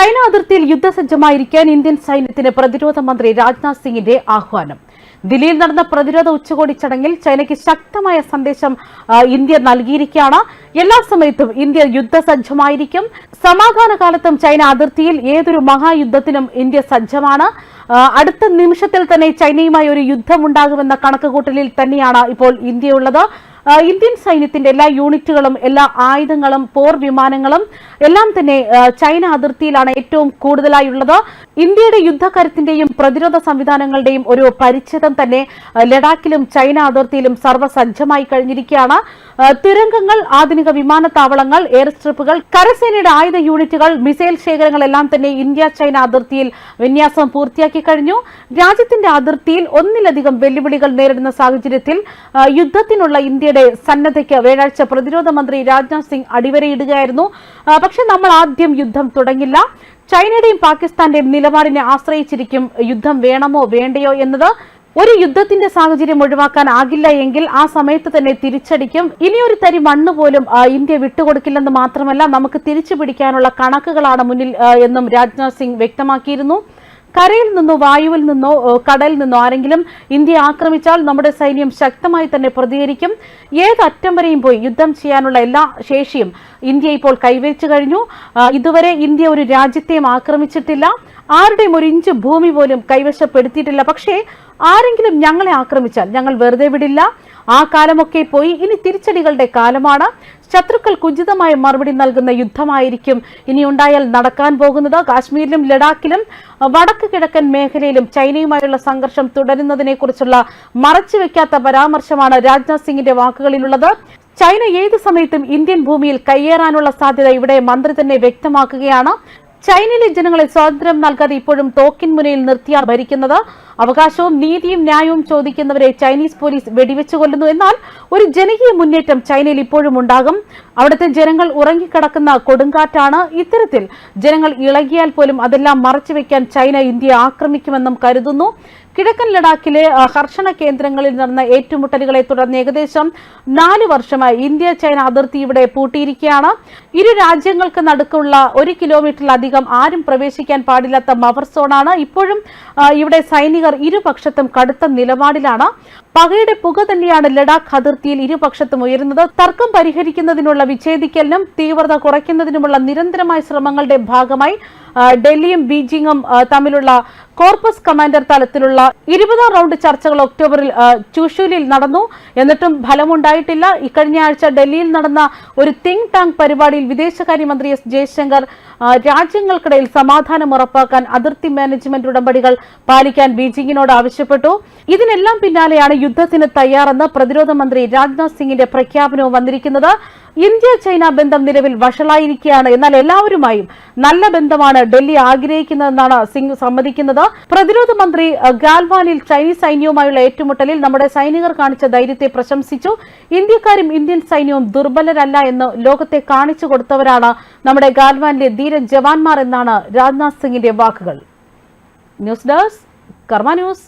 China അതിർത്തിയിൽ യുദ്ധസജ്ജമായിരിക്കാൻ Indian സൈന്യത്തിന് പ്രതിരോധ മന്ത്രി രാജ്നാഥ് സിംഗിന്റെ ആഹ്വാനം. ദില്ലിയിൽ നടന്ന പ്രതിരോധ ഉച്ചകോടി ചടങ്ങിൽ ചൈനയ്ക്ക് ശക്തമായ സന്ദേശം ഇന്ത്യ നൽകിയിരിക്കുകയാണ്. എല്ലാ സമയത്തും ഇന്ത്യ യുദ്ധസജ്ജമായിരിക്കും. സമാധാന കാലത്തും ചൈന അതിർത്തിയിൽ ഏതൊരു മഹായുദ്ധത്തിനും ഇന്ത്യ സജ്ജമാണ്. അടുത്ത നിമിഷത്തിൽ തന്നെ ചൈനയുമായി ഒരു യുദ്ധമുണ്ടാകുമെന്ന കണക്കുകൂട്ടലിൽ തന്നെയാണ് ഇപ്പോൾ ഇന്ത്യയുള്ളത്. ഇന്ത്യൻ സൈന്യത്തിന്റെ എല്ലാ യൂണിറ്റുകളും എല്ലാ ആയുധങ്ങളും പോർ വിമാനങ്ങളും എല്ലാം തന്നെ ചൈന അതിർത്തിയിലാണ് ഏറ്റവും കൂടുതലായുള്ളത്. ഇന്ത്യയുടെ യുദ്ധകരത്തിന്റെയും പ്രതിരോധ സംവിധാനങ്ങളുടെയും ഒരു പരിച്ഛേദം തന്നെ ലഡാക്കിലും ചൈന അതിർത്തിയിലും സർവസജ്ജമായി കഴിഞ്ഞിരിക്കുകയാണ്. തുരങ്കങ്ങൾ ആധുനിക വിമാനത്താവളങ്ങൾ എയർ സ്ട്രിപ്പുകൾ കരസേനയുടെ ആയുധ യൂണിറ്റുകൾ മിസൈൽ ശേഖരങ്ങളെല്ലാം തന്നെ ഇന്ത്യ ചൈന അതിർത്തിയിൽ വിന്യാസം പൂർത്തിയാക്കി കഴിഞ്ഞു. രാജ്യത്തിന്റെ അതിർത്തിയിൽ ഒന്നിലധികം വെല്ലുവിളികൾ നേരിടുന്ന സാഹചര്യത്തിൽ യുദ്ധത്തിനുള്ള യുദ്ധത്തിനുള്ള ഇന്ത്യയുടെ സന്നദ്ധയ്ക്ക് വ്യാഴാഴ്ച പ്രതിരോധ മന്ത്രി രാജ്നാഥ് സിംഗ് അടിവരയിടുകയായിരുന്നു. പക്ഷെ നമ്മൾ ആദ്യം യുദ്ധം തുടങ്ങില്ല. ചൈനയുടെയും പാകിസ്ഥാന്റെയും നിലപാടിനെ ആശ്രയിച്ചിരിക്കും യുദ്ധം വേണമോ വേണ്ടയോ എന്നത്. ഒരു യുദ്ധത്തിന്റെ സാഹചര്യം ഒഴിവാക്കാൻ ആകില്ല എങ്കിൽ ആ സമയത്ത് തന്നെ തിരിച്ചടിക്കും. ഇനിയൊരു തരി മണ്ണ് പോലും ഇന്ത്യ വിട്ടുകൊടുക്കില്ലെന്ന് മാത്രമല്ല നമുക്ക് തിരിച്ചു പിടിക്കാനുള്ള കണക്കുകളാണ് മുന്നിൽ എന്നും രാജ്നാഥ് സിംഗ് വ്യക്തമാക്കിയിരുന്നു. കരയിൽ നിന്നോ വായുവിൽ നിന്നോ കടലിൽ നിന്നോ ആരെങ്കിലും ഇന്ത്യ ആക്രമിച്ചാൽ നമ്മുടെ സൈന്യം ശക്തമായി തന്നെ പ്രതികരിക്കും. ഏത് അറ്റം വരെയും പോയി യുദ്ധം ചെയ്യാനുള്ള എല്ലാ ശേഷിയും ഇന്ത്യ ഇപ്പോൾ കൈവരിച്ചു കഴിഞ്ഞു. ഇതുവരെ ഇന്ത്യ ഒരു രാജ്യത്തെയും ആക്രമിച്ചിട്ടില്ല. ആരുടെയും ഒരു ഇഞ്ച് ഭൂമി പോലും കൈവശപ്പെടുത്തിയിട്ടില്ല. പക്ഷേ ആരെങ്കിലും ഞങ്ങളെ ആക്രമിച്ചാൽ ഞങ്ങൾ വെറുതെ വിടില്ല. ആ കാലമൊക്കെ പോയി. ഇനി തിരിച്ചടികളുടെ കാലമാണ്. ശത്രുക്കൾ കുഞ്ചിതമായ മറുപടി നൽകുന്ന യുദ്ധമായിരിക്കും ഇനി ഉണ്ടായാൽ നടക്കാൻ പോകുന്നത്. കാശ്മീരിലും ലഡാക്കിലും വടക്ക് കിഴക്കൻ മേഖലയിലും ചൈനയുമായുള്ള സംഘർഷം തുടരുന്നതിനെ കുറിച്ചുള്ള മറച്ചുവെക്കാത്ത പരാമർശമാണ് രാജ്നാഥ് സിംഗിന്റെ വാക്കുകളിലുള്ളത്. ചൈന ഏത് സമയത്തും ഇന്ത്യൻ ഭൂമിയിൽ കയ്യേറാനുള്ള സാധ്യത ഇവിടെ മന്ത്രി തന്നെ വ്യക്തമാക്കുകയാണ്. ചൈനയിലെ ജനങ്ങളെ സ്വാതന്ത്ര്യം നൽകാതെ ഇപ്പോഴും തോക്കിൻ മുനയിൽ നിർത്തിയാണ് ഭരിക്കുന്നത് അവകാശവും നീതിയും ന്യായവും ചോദിക്കുന്നവരെ ചൈനീസ് പോലീസ് വെടിവെച്ചു കൊല്ലുന്നു. എന്നാൽ ഒരു ജനകീയ മുന്നേറ്റം ചൈനയിൽ ഇപ്പോഴും ഉണ്ടാകും. അവിടുത്തെ ജനങ്ങൾ ഉറങ്ങിക്കിടക്കുന്ന കൊടുങ്കാറ്റാണ്. ഇത്തരത്തിൽ ജനങ്ങൾ ഇളകിയാൽ പോലും അതെല്ലാം മറച്ചുവെക്കാൻ ചൈന ഇന്ത്യയെ ആക്രമിക്കുമെന്നും കരുതുന്നു. കിഴക്കൻ ലഡാക്കിലെ കർഷണ കേന്ദ്രങ്ങളിൽ നടന്ന ഏറ്റുമുട്ടലുകളെ തുടർന്ന് ഏകദേശം നാല് വർഷമായി ഇന്ത്യ ചൈന അതിർത്തി ഇവിടെ പൂട്ടിയിരിക്കുകയാണ്. ഇരു രാജ്യങ്ങൾക്ക് നടുക്കുള്ള ഒരു കിലോമീറ്ററിലധികം ആരും പ്രവേശിക്കാൻ പാടില്ലാത്ത മവർ സോണാണ്. ഇപ്പോഴും ഇവിടെ സൈനികർ ഇരുപക്ഷത്തും കടുത്ത നിലപാടിലാണ്. പകയുടെ പുക തന്നെയാണ് ലഡാക്ക് അതിർത്തിയിൽ ഇരുപക്ഷത്തും ഉയരുന്നത്. തർക്കം പരിഹരിക്കുന്നതിനുള്ള വിച്ഛേദിക്കലിനും തീവ്രത കുറയ്ക്കുന്നതിനുമുള്ള നിരന്തരമായ ശ്രമങ്ങളുടെ ഭാഗമായി ഡൽഹിയും ബീജിംഗും തമ്മിലുള്ള കോർപ്പസ് കമാൻഡർ തലത്തിലുള്ള ഇരുപതാം റൗണ്ട് ചർച്ചകൾ ഒക്ടോബറിൽ ചൂഷൂലിൽ നടന്നു. എന്നിട്ടും ഫലമുണ്ടായിട്ടില്ല. ഇക്കഴിഞ്ഞ ആഴ്ച ഡൽഹിയിൽ നടന്ന ഒരു തിങ് ടാങ് പരിപാടിയിൽ വിദേശകാര്യമന്ത്രി എസ് ജയശങ്കർ രാജ്യങ്ങൾക്കിടയിൽ സമാധാനം ഉറപ്പാക്കാൻ അതിർത്തി മാനേജ്മെന്റ് ഉടമ്പടികൾ പാലിക്കാൻ ബീജിംഗിനോട് ആവശ്യപ്പെട്ടു. ഇതിനെല്ലാം പിന്നാലെയാണ് യുദ്ധത്തിന് തയ്യാറെന്ന് പ്രതിരോധ മന്ത്രി രാജ്നാഥ് സിംഗിന്റെ പ്രഖ്യാപനവും വന്നിരിക്കുന്നത്. ഇന്ത്യ ചൈന ബന്ധം നിലവിൽ വഷളായിരിക്കുകയാണ്. എന്നാൽ എല്ലാവരുമായും നല്ല ബന്ധമാണ് ഡൽഹി ആഗ്രഹിക്കുന്നതെന്നാണ് സിംഗ് സമ്മതിക്കുന്നത്. പ്രതിരോധ മന്ത്രി ഗാൽവാനിൽ ചൈനീസ് സൈന്യവുമായുള്ള ഏറ്റുമുട്ടലിൽ നമ്മുടെ സൈനികർ കാണിച്ച ധൈര്യത്തെ പ്രശംസിച്ചു. ഇന്ത്യക്കാരും ഇന്ത്യൻ സൈന്യവും ദുർബലരല്ല എന്ന് ലോകത്തെ കാണിച്ചു കൊടുത്തവരാണ് നമ്മുടെ ഗാൽവാനിലെ ധീര ജവാൻമാർ എന്നാണ് രാജ്നാഥ് സിംഗിന്റെ വാക്കുകൾ. News desk Karma news.